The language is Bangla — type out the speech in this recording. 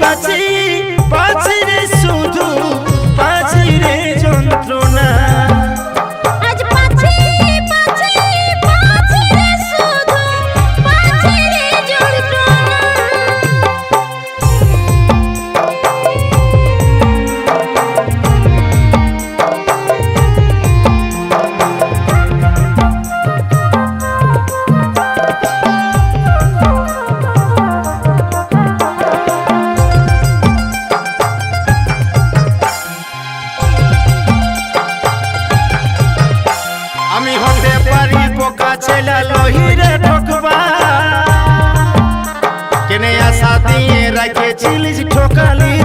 বাঁচি বাঁচি আমি হতে পারি পোকা ছেলে লহিরে ঠকবা। কেনে আশা দিয়ে রাখেছিলিস ঠোকালি?